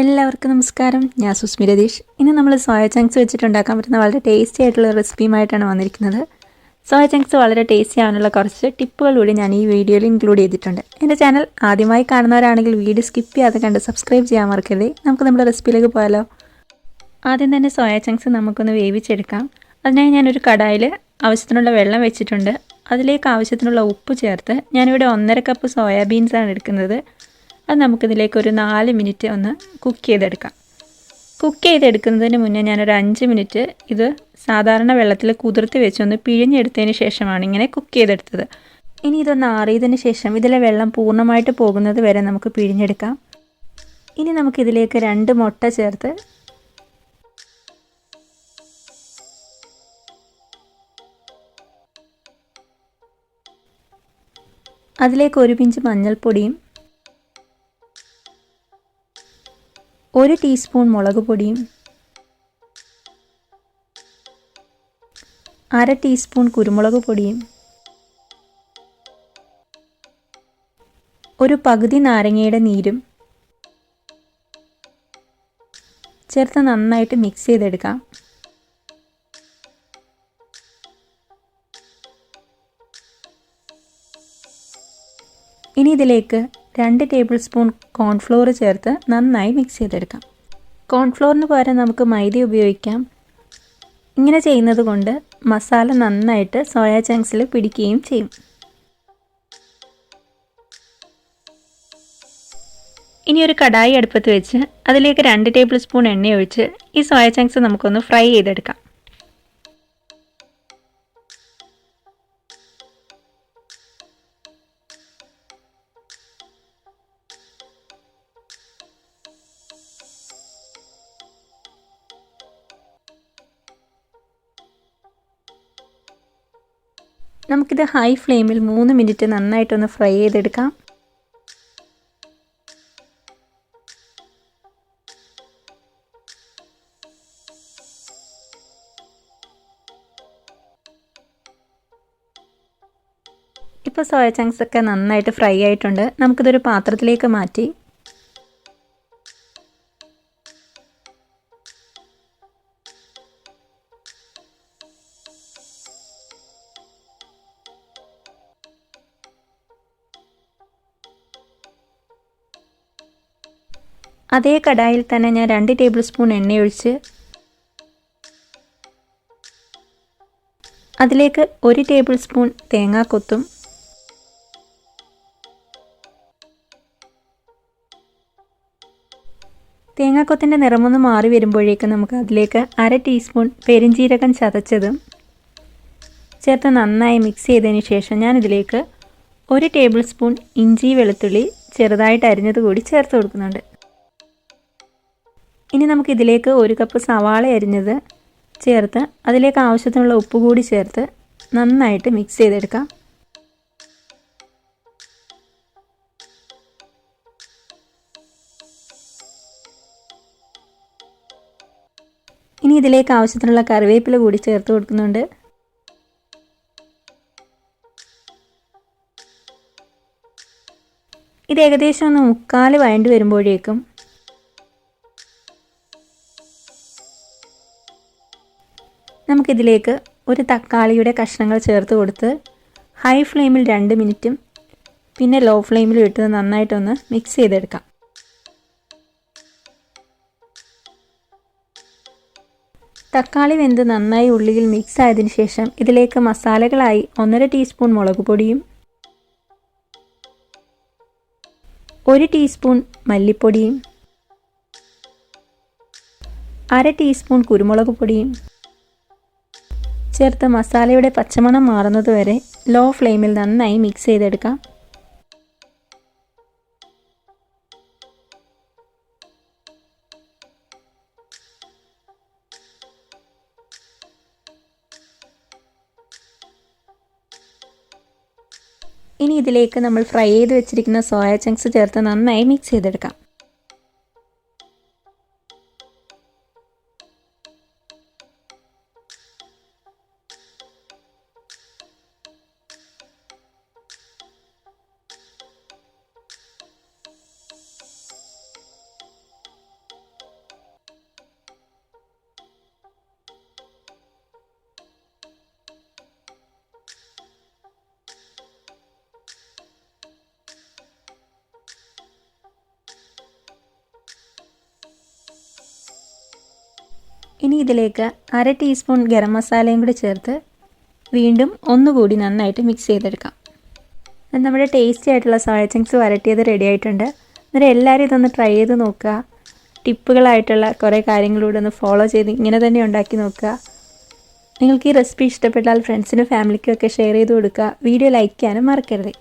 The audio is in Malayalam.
എല്ലാവർക്കും നമസ്കാരം. ഞാൻ സുസ്മി രതീഷ്. ഇന്ന് നമ്മൾ സോയ ചങ്ക്സ് വെച്ചിട്ടുണ്ടാക്കാൻ പറ്റുന്ന വളരെ ടേസ്റ്റി ആയിട്ടുള്ള റെസിപ്പിയുമായിട്ടാണ് വന്നിരിക്കുന്നത്. സോയ ചങ്ക്സ് വളരെ ടേസ്റ്റി ആവാനുള്ള കുറച്ച് ടിപ്പുകൾ കൂടി ഞാൻ ഈ വീഡിയോയിൽ ഇൻക്ലൂഡ് ചെയ്തിട്ടുണ്ട്. എന്റെ ചാനൽ ആദ്യമായി കാണുന്നവരാണെങ്കിൽ വീഡിയോ സ്കിപ്പ് ചെയ്യാതെ കണ്ട് സബ്സ്ക്രൈബ് ചെയ്യാൻ മറക്കരുത്. നമുക്ക് നമ്മുടെ റെസിപ്പിയിലേക്ക് പോയാലോ? ആദ്യം തന്നെ സോയ ചങ്ക്സ് നമുക്കൊന്ന് വേവിച്ചെടുക്കാം. അതിനായി ഞാനൊരു കടായിൽ ആവശ്യത്തിനുള്ള വെള്ളം വെച്ചിട്ടുണ്ട്. അതിലേക്ക് ആവശ്യത്തിനുള്ള ഉപ്പ് ചേർത്ത് ഞാനിവിടെ ഒന്നര കപ്പ് സോയാബീൻസാണ് എടുക്കുന്നത്. അത് നമുക്കിതിലേക്ക് ഒരു നാല് മിനിറ്റ് ഒന്ന് കുക്ക് ചെയ്തെടുക്കാം. കുക്ക് ചെയ്തെടുക്കുന്നതിന് മുന്നേ ഞാനൊരു അഞ്ച് മിനിറ്റ് ഇത് സാധാരണ വെള്ളത്തിൽ കുതിർത്ത് വെച്ചൊന്ന് പിഴിഞ്ഞെടുത്തതിന് ശേഷമാണ് ഇങ്ങനെ കുക്ക് ചെയ്തെടുത്തത്. ഇനി ഇതൊന്ന് ആറിയതിന് ശേഷം ഇതിലെ വെള്ളം പൂർണമായിട്ട് പോകുന്നത് വരെ നമുക്ക് പിഴിഞ്ഞെടുക്കാം. ഇനി നമുക്കിതിലേക്ക് രണ്ട് മുട്ട ചേർത്ത് അതിലേക്ക് ഒരു പിഞ്ച് മഞ്ഞൾപ്പൊടിയും ഒരു ടീസ്പൂൺ മുളക് പൊടിയും അര ടീസ്പൂൺ കുരുമുളക് പൊടിയും ഒരു പകുതി നാരങ്ങയുടെ നീരും ചേർത്ത് നന്നായിട്ട് മിക്സ് ചെയ്തെടുക്കാം. ഇനി ഇതിലേക്ക് രണ്ട് ടേബിൾ സ്പൂൺ കോൺഫ്ലോർ ചേർത്ത് നന്നായി മിക്സ് ചെയ്തെടുക്കാം. കോൺഫ്ലോറിന് പകരം നമുക്ക് മൈദ ഉപയോഗിക്കാം. ഇങ്ങനെ ചെയ്യുന്നത് കൊണ്ട് മസാല നന്നായിട്ട് സോയ ചങ്ക്സിൽ പിടിക്കുകയും ചെയ്യും. ഇനി ഒരു കടായി അടുപ്പത്ത് വെച്ച് അതിലേക്ക് രണ്ട് ടേബിൾ സ്പൂൺ എണ്ണ ഒഴിച്ച് ഈ സോയ ചങ്ക്സ് നമുക്കൊന്ന് ഫ്രൈ ചെയ്തെടുക്കാം. നമുക്കിത് ഹൈ ഫ്ലെയിമിൽ മൂന്ന് മിനിറ്റ് നന്നായിട്ടൊന്ന് ഫ്രൈ ചെയ്തെടുക്കാം. ഇപ്പോൾ സോയ ചങ്ക്സ് ഒക്കെ നന്നായിട്ട് ഫ്രൈ ആയിട്ടുണ്ട്. നമുക്കിതൊരു പാത്രത്തിലേക്ക് മാറ്റി. അതേ കടായിൽ തന്നെ ഞാൻ രണ്ട് ടേബിൾ സ്പൂൺ എണ്ണയൊഴിച്ച് അതിലേക്ക് ഒരു ടേബിൾ സ്പൂൺ തേങ്ങാക്കൊത്തും തേങ്ങാക്കൊത്തിന്റെ നിറമൊന്ന് മാറി വരുമ്പോഴേക്ക് നമുക്ക് അതിലേക്ക് അര ടീസ്പൂൺ പെരിഞ്ജീരകം ചതച്ചതും ചേർത്ത് നന്നായി മിക്സ് ചെയ്തതിന് ശേഷം ഞാനിതിലേക്ക് ഒരു ടേബിൾ സ്പൂൺ ഇഞ്ചി വെളുത്തുള്ളി ചെറുതായിട്ട് അരിഞ്ഞത് കൂടി ചേർത്ത് കൊടുക്കുന്നുണ്ട്. ഇനി നമുക്ക് ഇതിലേക്ക് ഒരു കപ്പ് സവാള അരിഞ്ഞത് ചേർത്ത് അതിലേക്ക് ആവശ്യത്തിനുള്ള ഉപ്പ് കൂടി ചേർത്ത് നന്നായിട്ട് മിക്സ് ചെയ്തെടുക്കാം. ഇനി ഇതിലേക്ക് ആവശ്യത്തിനുള്ള കറിവേപ്പില കൂടി ചേർത്ത് കൊടുക്കുന്നുണ്ട്. ഇത് ഏകദേശം ഒന്ന് മുക്കാൽ വഴണ്ടി വരുമ്പോഴേക്കും നമുക്കിതിലേക്ക് ഒരു തക്കാളിയുടെ കഷ്ണങ്ങൾ ചേർത്ത് കൊടുത്ത് ഹൈ ഫ്ലെയിമിൽ രണ്ട് മിനിറ്റും പിന്നെ ലോ ഫ്ലെയിമിൽ ഇട്ട് നന്നായിട്ടൊന്ന് മിക്സ് ചെയ്തെടുക്കാം. തക്കാളി വെന്ത് നന്നായി ഉള്ളിയിൽ മിക്സ് ആയതിന് ശേഷം ഇതിലേക്ക് മസാലകളായി ഒന്നര ടീസ്പൂൺ മുളക് പൊടിയും ഒരു ടീസ്പൂൺ മല്ലിപ്പൊടിയും അര ടീസ്പൂൺ കുരുമുളക് പൊടിയും ചേർത്ത് മസാലയുടെ പച്ചമണം മാറുന്നതുവരെ ലോ ഫ്ലെയിമിൽ നന്നായി മിക്സ് ചെയ്തെടുക്കാം. ഇനി ഇതിലേക്ക് നമ്മൾ ഫ്രൈ ചെയ്ത് വെച്ചിരിക്കുന്ന സോയ ചങ്ക്സ് ചേർത്ത് നന്നായി മിക്സ് ചെയ്തെടുക്കാം. ഇനി ഇതിലേക്ക് അര ടീസ്പൂൺ ഗരം മസാലയും കൂടി ചേർത്ത് വീണ്ടും ഒന്നുകൂടി നന്നായിട്ട് മിക്സ് ചെയ്തെടുക്കാം. അത് നമ്മുടെ ടേസ്റ്റി ആയിട്ടുള്ള സോയ ചങ്ക്സ് വരട്ടിയത് റെഡി ആയിട്ടുണ്ട്. അന്നേരം എല്ലാവരും ഇതൊന്ന് ട്രൈ ചെയ്ത് നോക്കുക. ടിപ്പുകളായിട്ടുള്ള കുറേ കാര്യങ്ങളിലൂടെ ഒന്ന് ഫോളോ ചെയ്ത് ഇങ്ങനെ തന്നെ ഉണ്ടാക്കി നോക്കുക. നിങ്ങൾക്ക് ഈ റെസിപ്പി ഇഷ്ടപ്പെട്ടാൽ ഫ്രണ്ട്സിനും ഫാമിലിക്കും ഒക്കെ ഷെയർ ചെയ്ത് കൊടുക്കുക. വീഡിയോ ലൈക്ക് ചെയ്യാനും മറക്കരുത്.